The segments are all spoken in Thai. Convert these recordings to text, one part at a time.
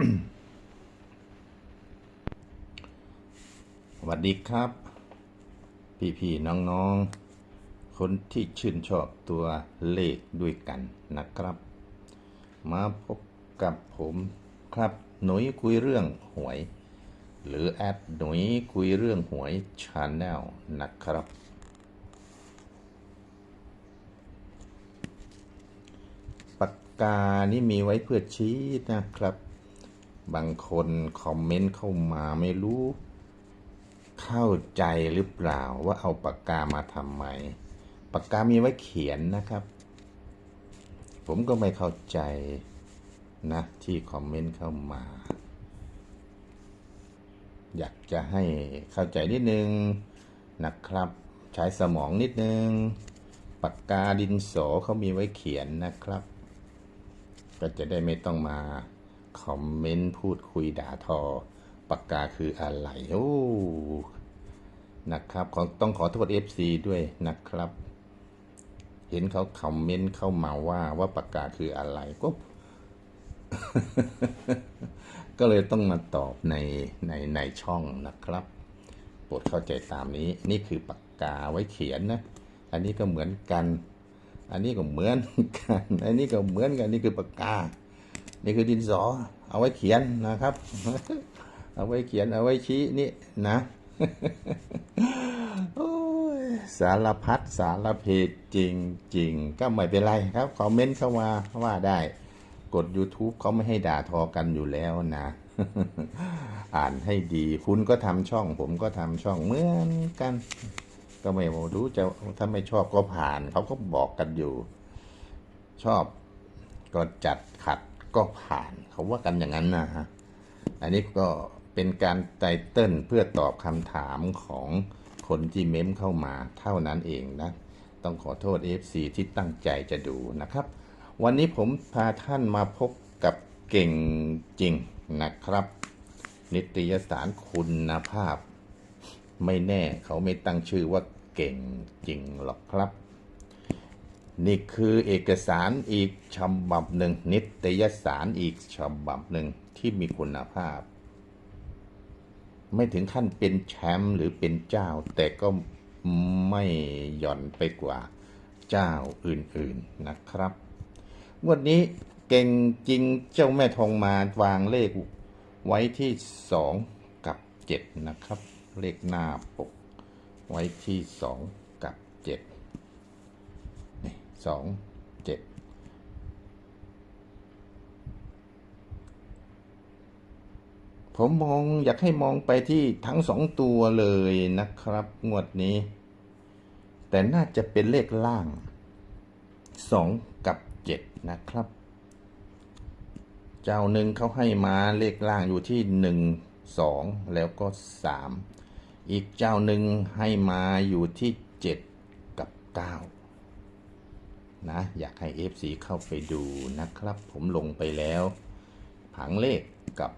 สวัสดีครับ พี่ๆน้องๆ คนที่ชื่นชอบตัวเลขด้วยกันนะครับ มาพบกับผมครับหนุ่ยคุยเรื่องหวย หรือแอดหนุ่ยคุยเรื่องหวยชาแนลนะครับ ปากกานี่มีไว้เพื่อชี้นะครับ บางคนคอมเมนต์เข้ามาไม่รู้ เข้าใจหรือเปล่าว่าเอาปากกามาทำไม ปากกามีไว้เขียนนะครับ ผมก็ไม่เข้าใจนะที่คอมเมนต์เข้ามา อยากจะให้เข้าใจนิดนึงนะครับ ใช้สมองนิดนึง ปากกาดินสอเขามีไว้เขียนนะครับ ก็จะได้ไม่ต้องมา คอมเมนต์พูดคุยด่าทอ ปากกาคืออะไร โอ้นะครับขอต้องขอโทษ FC ด้วยนะครับ เห็นเขาคอมเมนต์เข้ามาว่าว่าปากกาคืออะไรก็ ก็เลยต้องมาตอบในในในช่องนะครับโปรดเข้าใจตามนี้ นี่คือปากกาไว้เขียนนะ อันนี้ก็เหมือนกัน อันนี้ก็เหมือนกัน อันนี้ก็เหมือนกัน นี่คือปากกา นี่คือดินสอ เอาไว้เขียนนะครับ เอาไว้เขียนเอาไว้ชี้นี่นะสารพัดสารเพจริงจริงก็ไม่เป็นไรครับคอมเมนต์เข้ามาว่าได้ กด YouTube เขาไม่ให้ด่าทอกันอยู่แล้วนะ อ่านให้ดี คุณก็ทำช่อง ผมก็ทำช่องเหมือนกัน ก็ไม่รู้จะถ้าไม่ชอบก็ผ่าน เขาก็บอกกันอยู่ ชอบก็จัดขัด ก็ผ่านเขาว่ากันอย่างนั้นนะฮะอันนี้ก็เป็นการไตเติ้ลเพื่อตอบคำถามของคนที่เม้มเข้ามาเท่านั้นเองนะ ต้องขอโทษ FC ที่ตั้งใจจะดูนะครับ วันนี้ผมพาท่านมาพบกับเก่งจริงนะครับ นิตยสารคุณภาพ ไม่แน่เขาไม่ตั้งชื่อว่าเก่งจริงหรอกครับ นี่คือเอกสารอีกฉบับหนึ่ง นิตยสารอีกฉบับหนึ่งที่มีคุณภาพ ไม่ถึงขั้นเป็นแชมป์หรือเป็นเจ้า แต่ก็ไม่หย่อนไปกว่าเจ้าอื่นๆนะครับงวดนี้เก่งจริงเจ้าแม่ทองมาวางเลขไว้ที่สองกับเจ็ดนะครับ เลขหน้าปกไว้ที่สองกับเจ็ด สองเจ็ดผมมองอยากให้มองไปที่ทั้งสองตัวเลยนะครับ งวดนี้ แต่น่าจะเป็นเลขล่างสองกับเจ็ดนะครับ เจ้าหนึ่งเขาให้มาเลขล่างอยู่ที่หนึ่งสองแล้วก็สามอีกเจ้าหนึ่งให้มาอยู่ที่เจ็ดกับเก้า นะอยากให้ FC เข้าไปดูนะครับ ผมลงไปแล้ว ผังเลขกับ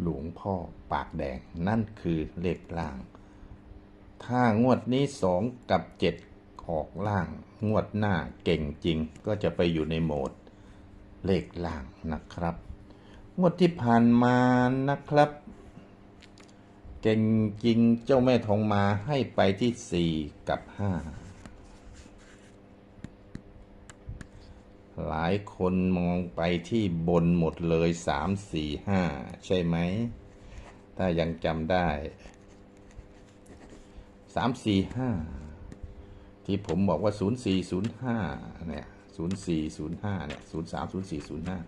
หลวงพ่อปากแดง นั่นคือเลขล่าง ถ้างวดนี้สองกับเจ็ดออกล่าง งวดหน้าเก่งจริง ก็จะไปอยู่ในโหมดเลขล่างนะครับ งวดที่ผ่านมานะครับ เก่งจริงเจ้าแม่ทองมาให้ไปที่สี่กับห้าหลายคนมองไปที่บนหมดเลยสามสี่ห้าใช่ไหม ถ้ายังจำได้สามสี่ห้าที่ผมบอกว่าศูนย์สี่ศูนย์ห้าเนี่ยศูนย์สี่ศูนย์ห้าเนี่ยศูนย์สามศูนย์สี่ศูนย์ห้า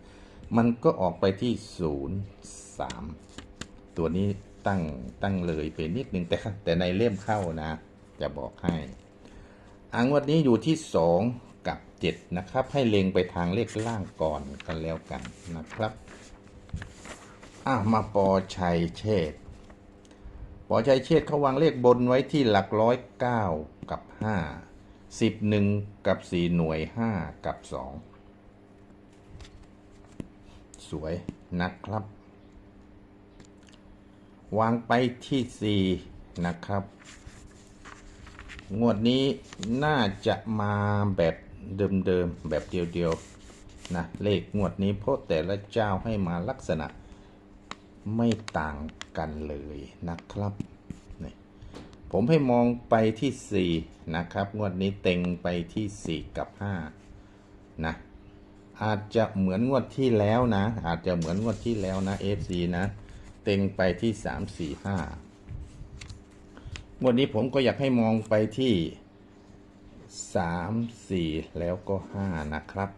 มันก็ออกไปที่ศูนย์สามตัวนี้ ตั้งตั้งเลยไปนิดนึงแต่แต่ในเล่มเข้านะ จะบอกให้อังวดนี้อยู่ที่สองกับเจ็ดนะครับ ให้เล็งไปทางเลขล่างก่อนกันแล้วกันนะครับอะมาปอชัยเชษปอชัยเชษเขาวางเลขบนไว้ที่หลักร้อยเก้ากับห้าสิบหนึ่งกับสี่หน่วยห้ากับสองสวยนะครับ วางไปที่สี่นะครับ งวดนี้น่าจะมาแบบเดิมๆ แบบเดียวๆ นะ เลขงวดนี้เพราะแต่ละเจ้าให้มาลักษณะไม่ต่างกันเลยนะครับนี่ผมให้มองไปที่ 4 นะครับ งวดนี้เต็งไปที่ 4 กับ 5 นะอาจจะเหมือนงวดที่แล้วนะ อาจจะเหมือนงวดที่แล้วนะ FC นะ เต็งไปที่3 4 5งวดนี้ผมก็อยากให้มองไปที่3 4แล้วก็5นะครับ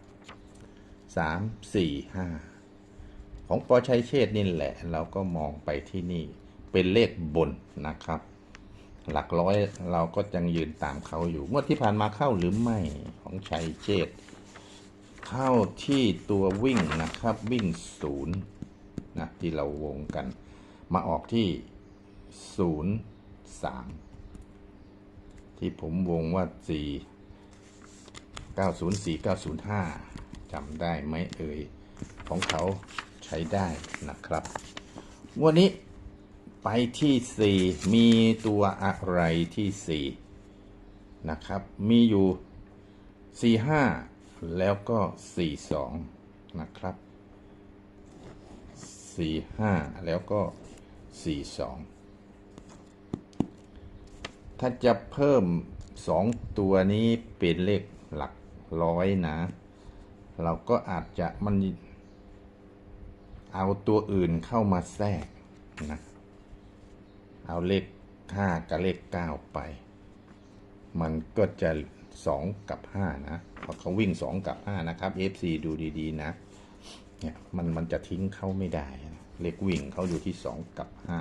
3 4 5ของปอชัยเชษนี่แหละ เราก็มองไปที่นี่เป็นเลขบนนะครับ หลักร้อยเราก็ยังยืนตามเขาอยู่งวดที่ผ่านมาเข้าหรือไม่ของชัยเชษเข้าที่ตัววิ่งนะครับวิ่งศูนย์ นะที่เราวงกัน มาออกที่ศูนย์สามที่ผมวงว่าสี่เก้าศูนย์สี่เก้าศูนย์ห้าจำได้ไหมเอ่ย ของเขาใช้ได้นะครับวันนี้ไปที่ 4 มีตัวอะไรที่ 4 นะครับ มีอยู่ 4 5 แล้วก็ 4 2 นะครับ 4 5 แล้วก็ 4 2 ถ้าจะเพิ่ม 2 ตัวนี้เป็นเลขหลักร้อยนะ เราก็อาจจะมันเอาตัวอื่นเข้ามาแทรกนะ เอาเลขห้ากับเลขเก้าไป มันก็จะสองกับห้านะเพราะเขาวิ่งสองกับห้านะครับ FC ดูดี ๆ นะ เนี่ย มัน มันจะทิ้งเข้าไม่ได้ เลขวิ่งเขาอยู่ที่สองกับห้า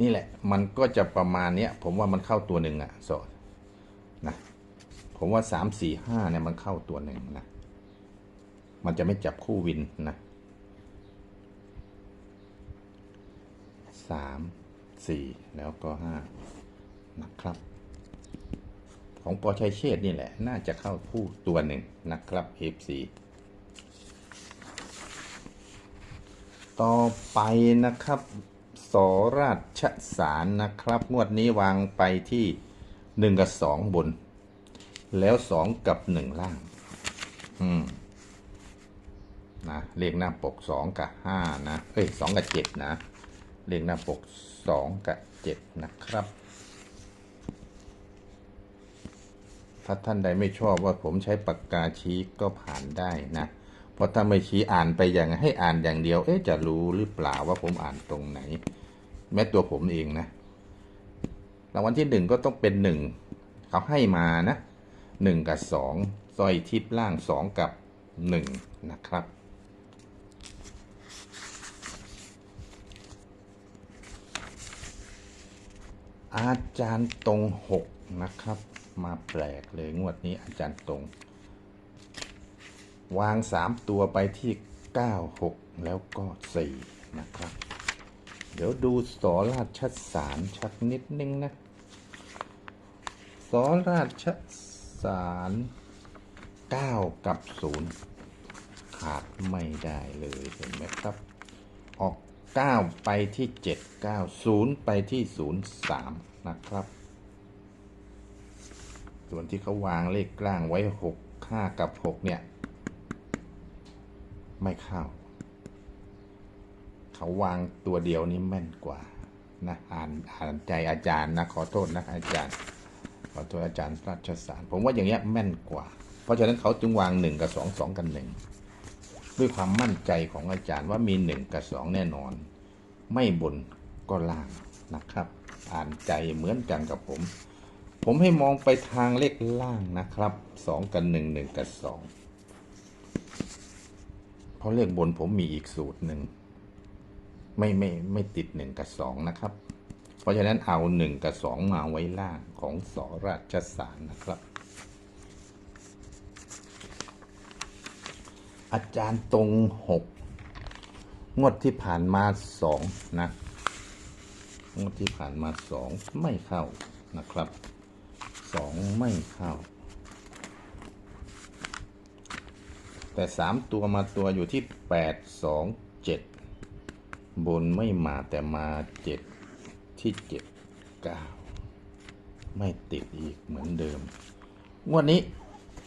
นี่แหละมันก็จะประมาณเนี้ยผมว่ามันเข้าตัวหนึ่งอะสดนะผมว่าสามสี่ห้าเนี่ยมันเข้าตัวหนึ่งนะมันจะไม่จับคู่วินนะสามสี่แล้วก็ห้านะครับ ของปอชัยเชษนี่แหละ น่าจะเข้าคู่ตัวหนึ่งนะครับ FC ต่อไปนะครับสราชสารนะครับ งวดนี้วางไปที่หนึ่งกับสองบน แล้วสองกับหนึ่งล่าง อืม นะเลขหน้าปกสองกับห้านะ เอ้ยสองกับเจ็ดนะเลขหน้าปกสองกับเจ็ดนะครับ ถ้าท่านใดไม่ชอบว่าผมใช้ปากกาชี้ก็ผ่านได้นะ เพราะถ้าไม่ชี้อ่านไปอย่างให้อ่านอย่างเดียว เอ๊ะจะรู้หรือเปล่าว่าผมอ่านตรงไหน แม้ตัวผมเองนะรางวัลที่หนึ่งก็ต้องเป็นหนึ่งเขาให้มานะหนึ่งกับสองสร้อยทิพล่างสองกับหนึ่งนะครับอาจารย์ตรงหกนะครับ มาแปลกเลยงวดนี้อาจารย์ตรง วางสามตัวไปที่เก้าหกแล้วก็สี่นะครับ เดี๋ยวดูสอราชสารชักนิดนึงนะสอราชสารเก้ากับศูนย์ขาดไม่ได้เลยเห็นไหมครับ ออก 9 ไปที่ 7 9 0 ไปที่ 0 3 นะครับ ส่วนที่เขาวางเลขกลางไว้ 6 5 กับ 6 เนี่ย ไม่เข้า เขาวางตัวเดียวนี้แม่นกว่านะอ่านอ่านใจอาจารย์นะขอโทษนะอาจารย์ ขอโทษอาจารย์ราชสาร ผมว่าอย่างเงี้ยแม่นกว่า เพราะฉะนั้นเขาจึงวาง1กับ2 2กับ1ด้วยความมั่นใจของอาจารย์ว่ามี1กับ2แน่นอน ไม่บนก็ล่างนะครับ อ่านใจเหมือนกันกับผม ผมให้มองไปทางเลขล่างนะครับ2กับ1 1กับ2เพ ราะเลขบนผมมีอีกสูตรหนึ่งไม่ไม่ไม่ติด1กับ2นะครับ เพราะฉะนั้นเอา1กับ2มาไว้ล่างของสอราชสารนะครับ อาจารย์ตรงหกงวดที่ผ่านมาสองนะงวดที่ผ่านมาสองไม่เข้านะครับสองไม่เข้า แต่สามตัวมาตัวอยู่ที่แปดสองเจ็ดบนไม่มาแต่มาเจ็ดที่เจ็ดเก้าไม่ติดอีกเหมือนเดิมวดนี้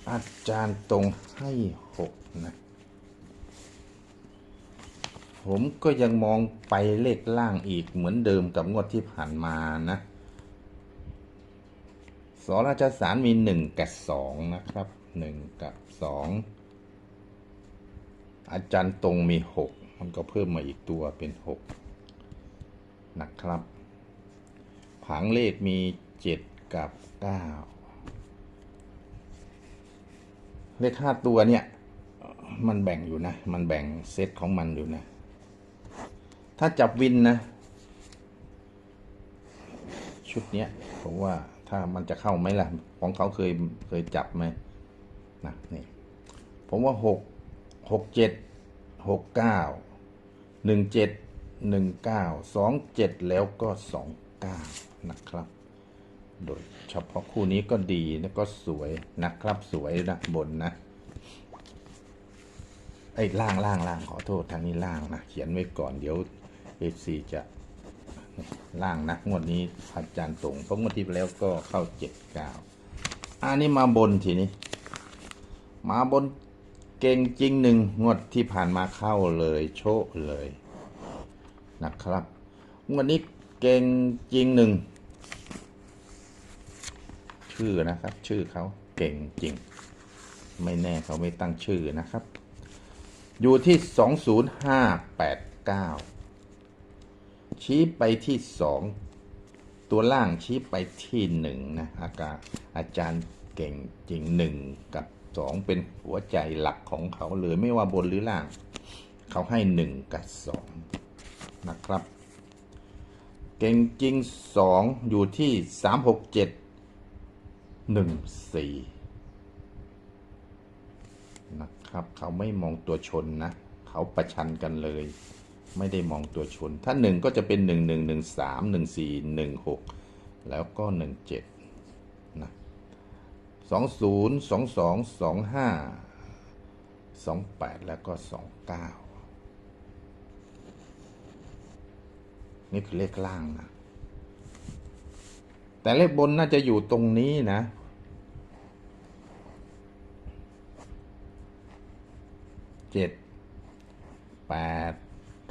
อาจารย์ตรงให้หกนะผมก็ยังมองไปเลขล่างอีกเหมือนเดิมกับงวดที่ผ่านมานะ สราชสารมีหนึ่งกับสองนะครับหนึ่งกับสอง อาจารย์ตรงมีหกมันก็เพิ่มมาอีกตัวเป็นหกนะครับผังเลขมีเจ็ดกับเก้าเลขห้าตัวเนี่ย มันแบ่งอยู่นะ มันแบ่งเซตของมันอยู่นะ ถ้าจับวินนะ ชุดเนี้ยผมว่าถ้ามันจะเข้าไหมล่ะ ของเขาเคยเคยจับไหมนะนี่ผมว่าหก หกเจ็ดหกเก้าหนึ่งเจ็ดหนึ่งเก้าสองเจ็ดแล้วก็สองเก้านะครับ โดยเฉพาะคู่นี้ก็ดีแล้วก็สวยนะครับสวยนะบนนะไอ้ล่างล่างล่างขอโทษทางนี้ล่างนะเขียนไว้ก่อนเดี๋ยวเอซีจะล่างนะงวดนี้อาจารย์ตรงเพราะงวดที่แล้วก็เข้าเจ็ดเก้าอันนี้มาบนทีนี้ มาบน เก่งจริงหนึ่งงวดที่ผ่านมาเข้าเลยโชคเลยนะครับงวดนี้เก่งจริงหนึ่งชื่อนะครับ ชื่อเขาเก่งจริง ไม่แน่เขาไม่ตั้งชื่อนะครับ อยู่ที่20589ชี้ไปที่2ตัวล่างชี้ไปที่1นะอากาอาจารย์เก่งจริง1กับ 2เป็นหัวใจหลักของเขาเลยไม่ว่าบนหรือล่าง เขาให้1กับ2นะครับ เก่งจริง2อยู่ที่367 14นะครับ เขาไม่มองตัวชนนะ เขาประชันกันเลย ไม่ได้มองตัวชน ถ้าหนึ่งก็จะเป็นหนึ่งหนึ่งหนึ่งสามหนึ่งสี่หนึ่งหกแล้วก็หนึ่งเจ็ด สองศูนย์สองสองสองห้าสองแปดแล้วก็สองเก้านี่คือเลขล่างนะ แต่เลขบนน่าจะอยู่ตรงนี้นะ เจ็ด แปด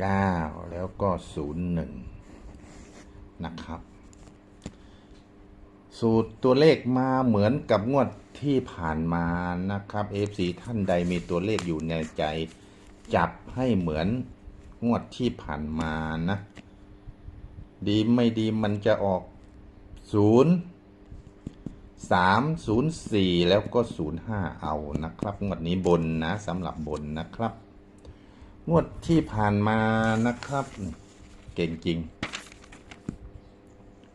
เก้า แล้วก็ศูนย์หนึ่งนะครับ สูตรตัวเลขมาเหมือนกับงวดที่ผ่านมานะครับ FC ท่านใดมีตัวเลขอยู่ในใจ จับให้เหมือนงวดที่ผ่านมานะ ดีไม่ดีมันจะออกศูนย์สามศูนย์สี่แล้วก็ศูนย์ห้าเอานะครับ งวดนี้บนนะสำหรับบนนะครับ งวดที่ผ่านมานะครับ เก่งจริง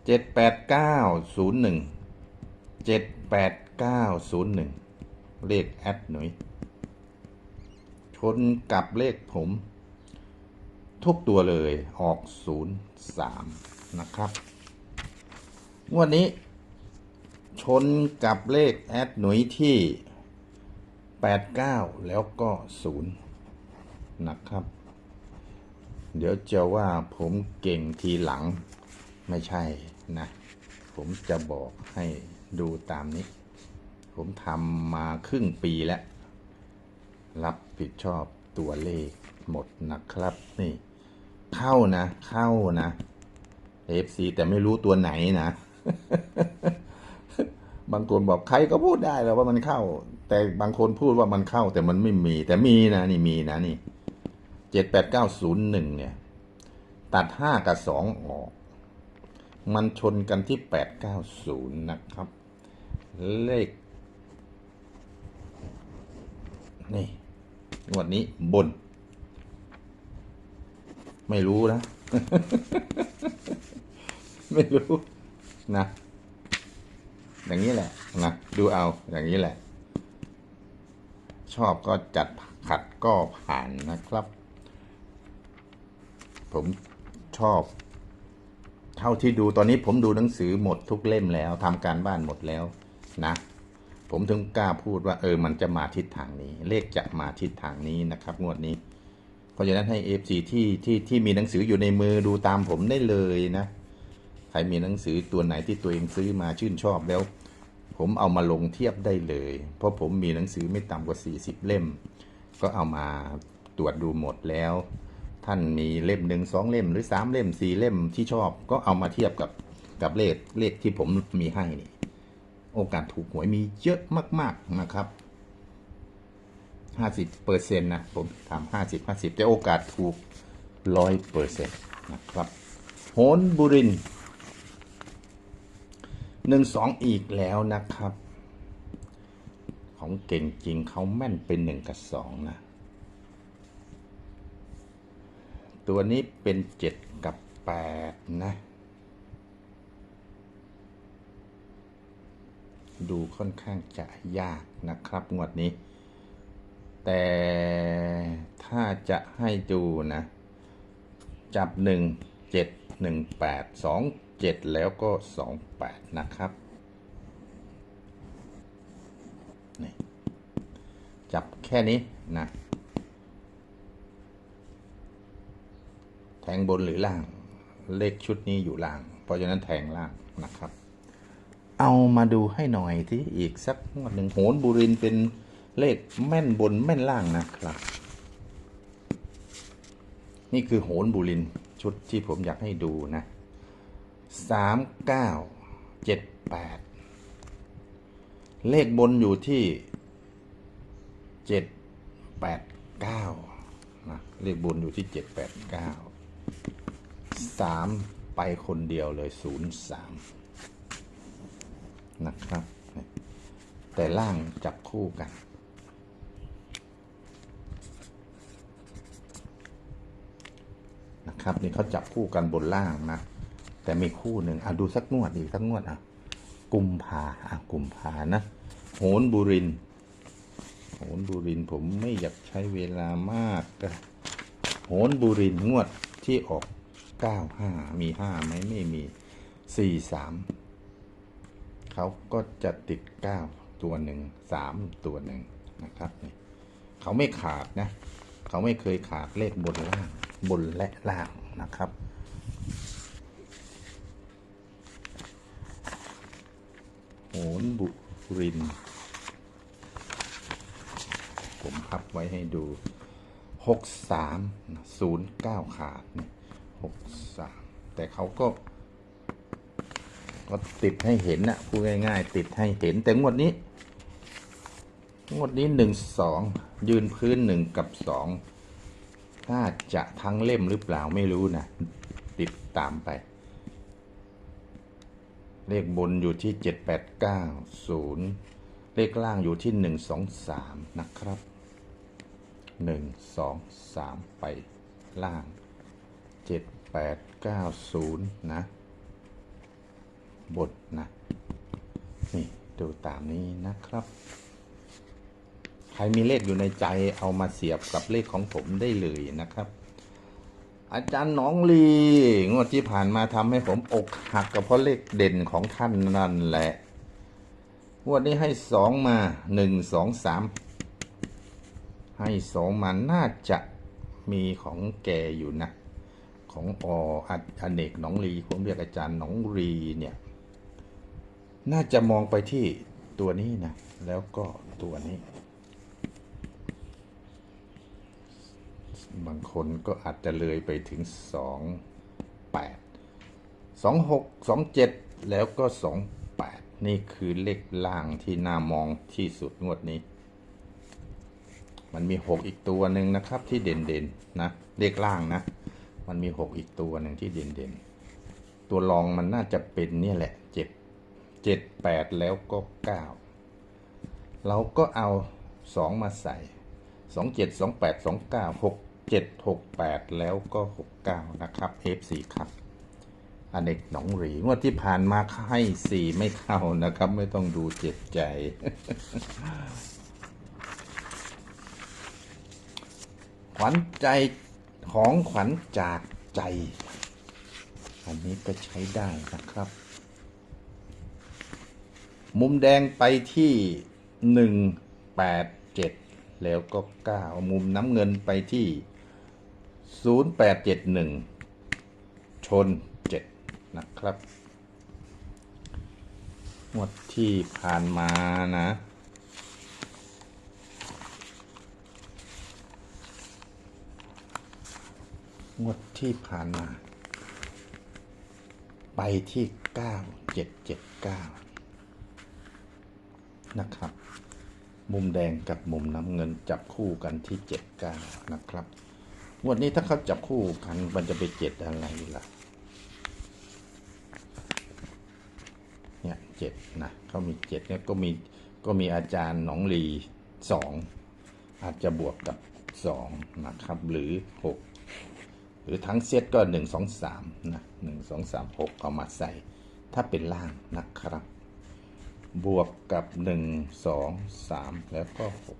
เจ็ดแปดเก้าศูนย์หนึ่งเจ็ดแปดเก้าศูนย์หนึ่งเลขแอดหน่อยชนกับเลขผม ทุกตัวเลยออกศูนย์สามนะครับ งวดนี้ ชนกับเลขแอดหน่วยที่89แล้วก็0นะครับ เดี๋ยวจะว่าผมเก่งทีหลังไม่ใช่ นะ ผมจะบอกให้ดูตามนี้ ผมทำมาครึ่งปีแล้ว รับผิดชอบตัวเลขหมดนะครับ นี่ เข้านะ เข้านะ FC แต่ไม่รู้ตัวไหนนะ บางคนบอกใครก็พูดได้แล้วว่ามันเข้า แต่บางคนพูดว่ามันเข้า แต่มันไม่มี แต่มีนะนี่มีนะนี่เจ็ดแปดเก้าศูนย์หนึ่งเนี่ย ตัดห้ากับสองออก มันชนกันที่แปดเก้าศูนย์นะครับ เลข นี่วดนี้บน ไม่รู้นะ ไม่รู้นะ อย่างนี้แหละนะดูเอาอย่างนี้แหละ ชอบก็จัดขัดก็ผ่านนะครับ ผมชอบ ท่าที่ดูตอนนี้ผมดูหนังสือหมดทุกเล่มแล้วทำการบ้านหมดแล้วนะ ผมถึงกล้าพูดว่า เออ มันจะมาทิศทางนี้ เลขจะมาทิศทางนี้นะครับงวดนี้ เพราะฉะนั้นให้เอฟซีที่ที่ที่มีหนังสืออยู่ในมือดูตามผมได้เลยนะใครมีหนังสือตัวไหนที่ตัวเองซื้อมาชื่นชอบแล้ว ผมเอามาลงเทียบได้เลย เพราะผมมีหนังสือไม่ต่ำกว่า 40 เล่ม ก็เอามาตรวจดูหมดแล้ว ท่านมีเล่มหนึ่งสองเล่มหรือสามเล่มสี่เล่มที่ชอบก็เอามาเทียบกับกับเลขเลขที่ผมมีให้นี่ โอกาสถูกหวยมีเยอะมาก ๆนะครับห้าสิบเปอร์เซ็นต์นะผมทำห้าสิบห้าสิบแต่โอกาสถูกร้อยเปอร์เซ็นต์นะครับโหนบุรินหนึ่งสองอีกแล้วนะครับ ของเก่งจริงเขาแม่นเป็นหนึ่งกับสองนะ ตัวนี้เป็นเจ็ดกับแปดนะ ดูค่อนข้างจะยากนะครับงวดนี้ แต่ถ้าจะให้ดูนะ จับหนึ่งเจ็ดหนึ่งแปดสองเจ็ดแล้วก็สองแปดนะครับจับแค่นี้นะ แทงบนหรือล่าง เลขชุดนี้อยู่ล่าง เพราะฉะนั้นแทงล่างนะครับ เอามาดูให้หน่อยที่อีกสักงวดหนึ่งโหนบุรินเป็นเลขแม่นบนแม่นล่างนะครับ นี่คือโหนบุรินชุดที่ผมอยากให้ดูนะสามเก้าเจ็ดแปดเลขบนอยู่ที่เจ็ดแปดเก้านะเลขบนอยู่ที่เจ็ดแปดเก้า สามไปคนเดียวเลยศูนย์สามนะครับ แต่ล่างจับคู่กัน นะครับ นี่เขาจับคู่กันบนล่างนะ แต่มีคู่หนึ่งอะดูสักงวดอีกสักงวดอะกุมภาอะกุมภานะ โหนบุรินโหนบุรินผมไม่อยากใช้เวลามาก โหนบุรินงวดที่ออก 95มี5ไหมไม่มี43เขาก็จะติด9ตัวหนึ่ง3ตัวหนึ่งนะครับนี่เขาไม่ขาดนะ เขาไม่เคยขาดเลขบนล่างบนและล่างนะครับโหนบุริน ผมพับไว้ให้ดูหกสามศูนย์เก้าขาดเนี่ย หกสามแต่เขาก็ ก็ติดให้เห็นนะพูดง่าย ๆ ติดให้เห็นแต่งวดนี้ งวดนี้หนึ่งสองยืนพื้นหนึ่งกับสองน่าจะทั้งเล่มหรือเปล่าไม่รู้นะ ติดตามไป เลขบนอยู่ที่เจ็ดแปดเก้าศูนย์เลขล่างอยู่ที่หนึ่งสองสามนะครับหนึ่งสองสามไปล่าง เจ็ดแปดเก้าศูนย์นะ บทนะ นี่ ดูตามนี้นะครับ ใครมีเลขอยู่ในใจเอามาเสียบกับเลขของผมได้เลยนะครับ อาจารย์น้องลีงวดที่ผ่านมาทำให้ผมอกหักกับเพราะเลขเด่นของท่านนั่นแหละงวดนี้ให้สองมาหนึ่งสองสามให้สองมาน่าจะมีของแกอยู่นะ ของอออเนกหนองลีผมเรียกอาจารย์หนองรีเนี่ยน่าจะมองไปที่ตัวนี้นะ แล้วก็ตัวนี้ บางคนก็อาจจะเลยไปถึงสองแปดสองหกสองเจ็ดแล้วก็สองแปดนี่คือเลขล่างที่น่ามองที่สุดงวดนี้ มันมีหกอีกตัวหนึ่งนะครับที่เด่นเด่นๆนะ เลขล่างนะ มันมีหกอีกตัวหนึ่งที่เด่นเด่นๆ ตัวรองมันน่าจะเป็นเนี่ยแหละเจ็ดเจ็ดแปดแล้วก็เก้าเราก็เอาสองมาใส่สองเจ็ดสองแปดสองเก้าหกเจ็ดหกแปดแล้วก็หกเก้านะครับ F4 ครับอเนกหนองหรีงวดที่ผ่านมาให้สี่ไม่เข้านะครับ ไม่ต้องดูเจ็บใจ ขวัญใจ ของขวัญจากใจ อันนี้ก็ใช้ได้นะครับ มุมแดงไปที่หนึ่งแปดเจ็ดแล้วก็เก้ามุมน้ำเงินไปที่ศูนย์แปดเจ็ดหนึ่งชนเจ็ดนะครับงวดที่ผ่านมานะ งวดที่ผ่านมา ไปที่เก้าเจ็ดเจ็ดเก้านะครับ มุมแดงกับมุมน้ำเงินจับคู่กันที่เจ็ดเก้านะครับงวดนี้ถ้าเขาจับคู่กันมันจะไปเจ็ดอะไรล่ะ เนี่ยเจ็ดนะเขามีเจ็ดเนี่ยก็มีก็มีอาจารย์หนองลีสองอาจจะบวกกับสองนะครับ หรือหก หรือทั้งเซตก็หนึ่งสองสามนะหนึ่งสองสามหกเอามาใส่ ถ้าเป็นล่างนะครับ บวกกับหนึ่งสองสามแล้วก็หก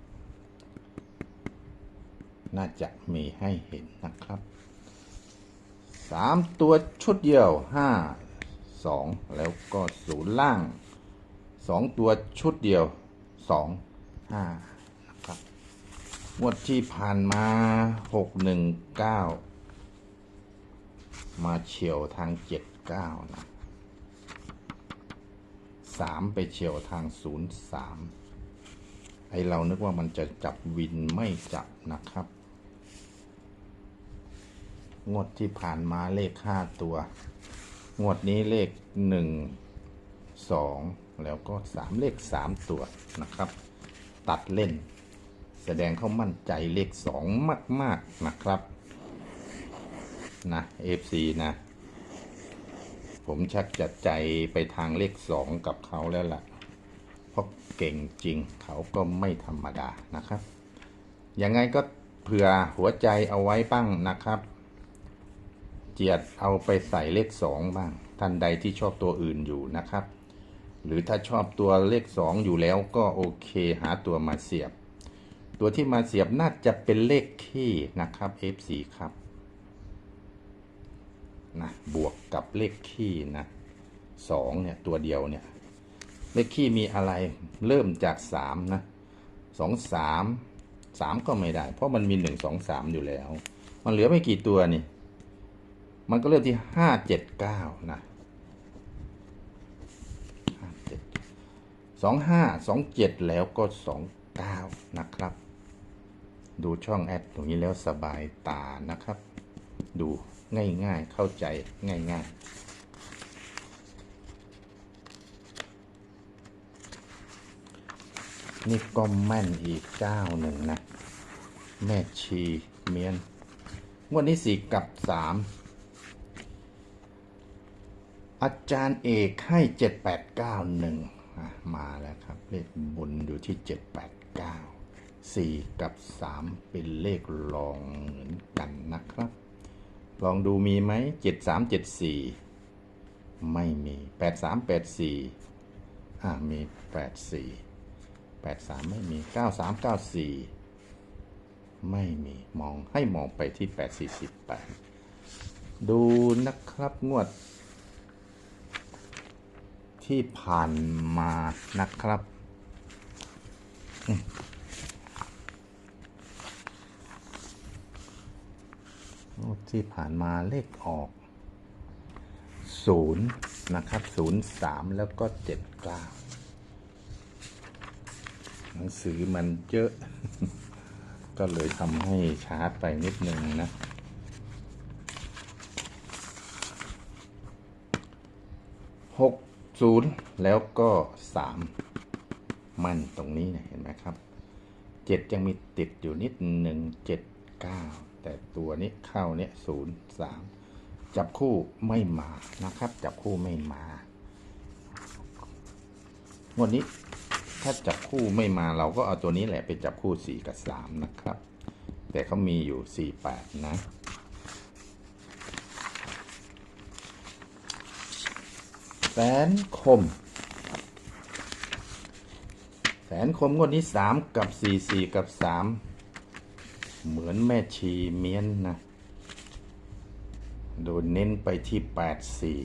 น่าจะมีให้เห็นนะครับสามตัวชุดเดียวห้าสองแล้วก็ศูนย์ล่างสองตัวชุดเดียวสองห้านะครับงวดที่ผ่านมาหกหนึ่งเก้า มาเฉียวทางเจ็ดเก้านะสามไปเฉียวทางศูนย์สามไอเรานึกว่ามันจะจับวินไม่จับนะครับ งวดที่ผ่านมาเลขห้าตัว งวดนี้เลขหนึ่งสองแล้วก็สามเลขสามตัวนะครับ ตัดเล่น แสดงเขามั่นใจเลขสองมาก ๆนะครับ นะ FC นะ ผมชักจะใจไปทางเลขสองกับเขาแล้วล่ะ เพราะเก่งจริงเขาก็ไม่ธรรมดานะครับ ยังไงก็เผื่อหัวใจเอาไว้บ้างนะครับ เจียดเอาไปใส่เลขสองบ้าง ท่านใดที่ชอบตัวอื่นอยู่นะครับ หรือถ้าชอบตัวเลขสองอยู่แล้วก็โอเคหาตัวมาเสียบ ตัวที่มาเสียบน่าจะเป็นเลขคี่นะครับ F4 ครับ นะบวกกับเลขคี่นะสองเนี่ยตัวเดียวเนี่ยเลขคี่มีอะไรเริ่มจากสามนะสองสามสามก็ไม่ได้ เพราะมันมีหนึ่งสองสามอยู่แล้ว มันเหลือไม่กี่ตัวนี่ มันก็เริ่มที่ห้าเจ็ดเก้านะห้าเจ็ดสองห้าสองเจ็ดแล้วก็สองเก้านะครับ ดูช่องแอดตรงนี้แล้วสบายตานะครับ ดู ง่ายๆ เข้าใจง่ายๆนี่ก็แม่นอีกเจ้าหนึ่งนะ แม่ชีเมียนวันนี้สี่กับสามอาจารย์เอกให้เจ็ดแปดเก้าหนึ่งมาแล้วครับ เลขบนอยู่ที่เจ็ดแปดเก้าสี่กับสามเป็นเลขรองเหมือนกันนะครับ ลองดูมีไหมเจ็ดสามเจ็ดสี่ไม่มีแปดสามแปดสี่อ่ามีแปดสี่แปดสามไม่มีเก้าสามเก้าสี่ไม่มีมองให้มองไปที่แปดสี่สิบแปดดูนะครับงวด ที่ผ่านมานะครับ วดที่ผ่านมาเลขออกศูนย์นะครับศูนย์สามแล้วก็เจ็ดเก้าหนังสือมันเยอะ ก็เลยทำให้ช้าไปนิดนึงนะ หกศูนย์แล้วก็สามมันตรงนี้เนี่ยเห็นไหมครับเจ็ดยังมีติดอยู่นิดหนึ่งเจ็ดเก้า แต่ตัวนี้เข้าเนี่ยศูนย์สามจับคู่ไม่มานะครับ จับคู่ไม่มางวันนี้ถ้าจับคู่ไม่มาเราก็เอาตัวนี้แหละไปจับคู่สี่กับสามนะครับ แต่เขามีอยู่สี่แปดนะแสนคม แสนคมงวดนี้สามกับสี่สี่กับสาม เหมือนแม่ชีเมียนนะ โดนเน้นไปที่แปดสี่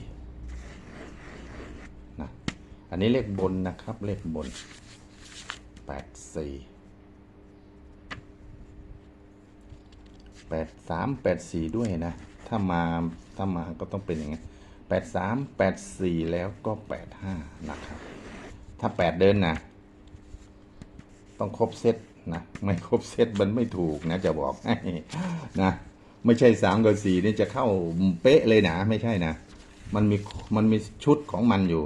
นะ อันนี้เลขบนนะครับ เลขบนแปดสี่แปดสามแปดสี่ด้วยนะ ถ้ามาถ้ามาก็ต้องเป็นอย่างไงแปดสามแปดสี่แล้วก็แปดห้านะครับ ถ้าแปดเดินนะ ต้องครบเซต นะไม่ครบเซตมันไม่ถูกนะจะบอกให้นะไม่ใช่สามกับสี่นี่จะเข้าเป๊ะเลยนะไม่ใช่นะมันมีมันมีชุดของมันอยู่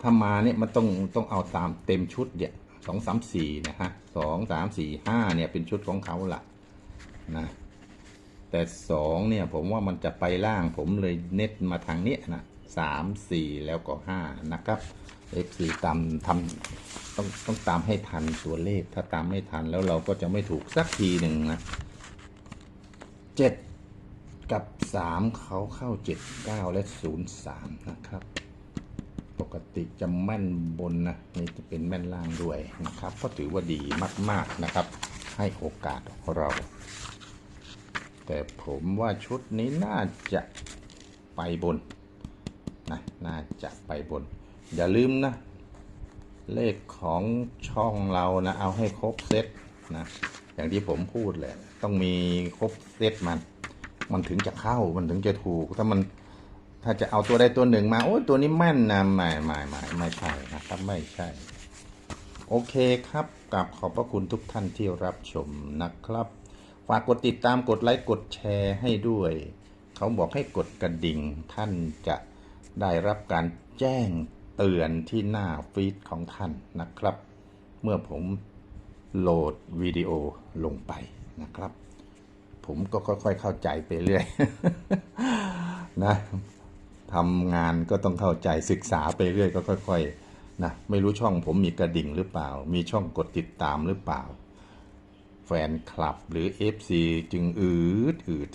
ถ้ามาเนี่ยมันต้องต้องเอาตามเต็มชุดเนี่ยสองสามสี่นะฮะสองสามสี่ห้าเนี่ยเป็นชุดของเขาละนะแต่สองเนี่ยผมว่ามันจะไปล่างผมเลยเน็ตมาทางเนี้ยนะสามสี่แล้วก็ห้านะครับ F4 ตามทำต้องต้องตามให้ทันตัวเลข ถ้าตามไม่ทันแล้วเราก็จะไม่ถูกสักทีหนึ่งนะเจ็ดกับสามเขาเข้าเจ็ดเก้าและศูนย์สามนะครับ ปกติจะแม่นบนนะนี่จะเป็นแม่นล่างด้วยนะครับก็ถือว่าดีมาก ๆนะครับ ให้โอกาสเรา แต่ผมว่าชุดนี้น่าจะไปบนนะน่าจะไปบน อย่าลืมนะ เลขของช่องเรานะ เอาให้ครบเซตนะ อย่างที่ผมพูดแหละ ต้องมีครบเซตมัน มันถึงจะเข้ามันถึงจะถูก ถ้ามันถ้าจะเอาตัวใดตัวหนึ่งมา โอ้ตัวนี้แม่นนะไม่ไม่ไม่ไม่ใช่นะครับ ไม่ใช่ โอเคครับกับขอบพระคุณทุกท่านที่รับชมนะครับ ฝากกดติดตามกดไลค์กดแชร์ให้ด้วย เขาบอกให้กดกระดิ่งท่านจะได้รับการแจ้ง เตือนที่หน้าฟีดของท่านนะครับ เมื่อผมโหลดวิดีโอลงไปนะครับ ผมก็ค่อยๆเข้าใจไปเรื่อยนะทำงานก็ต้องเข้าใจศึกษาไปเรื่อยก็ค่อย ๆนะไม่รู้ช่องผมมีกระดิ่งหรือเปล่า มีช่องกดติดตามหรือเปล่า ฟนคลับหรือ FC จึงอืดอืด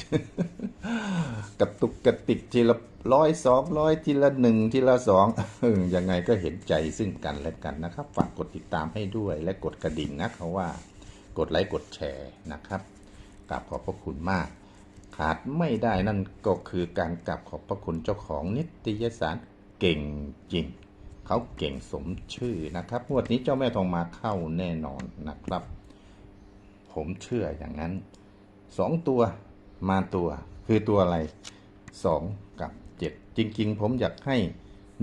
กระตุกกระติกทีละร้อยสองร้อยทีละหนึ่งทีละสองยังไงก็เห็นใจซึ่งกันและกันนะครับ ฝากกดติดตามให้ด้วยและกดกระดิ่งนะเขาว่ากดไลค์กดแชร์นะครับกราบขอบพระคุณมาก ขาดไม่ได้นั่นก็คือการกราบขอบพระคุณเจ้าของนิตยสารเก่งจริงเขาเก่งสมชื่อนะครับงวดนี้เจ้าแม่ทองมาเข้าแน่นอนนะครับ ผมเชื่ออย่างนั้นสองตัวมาตัวคือตัวอะไรสองกับเจ็ดจริง ๆ ผมอยากให้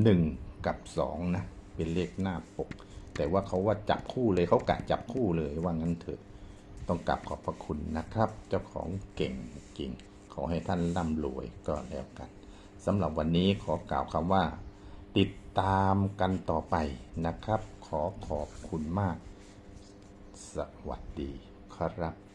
หนึ่งกับสองนะเป็นเลขหน้าปก แต่ว่าเขาว่าจับคู่เลยเขากะจับคู่เลยว่างั้นเถอะต้องกลับขอบพระคุณนะครับ เจ้าของเก่งจริง ขอให้ท่านร่ำรวยก็แล้วกันสำหรับวันนี้ขอกล่าวคำว่า ติดตามกันต่อไปนะครับ ขอขอบคุณมาก สวัสดี ครับ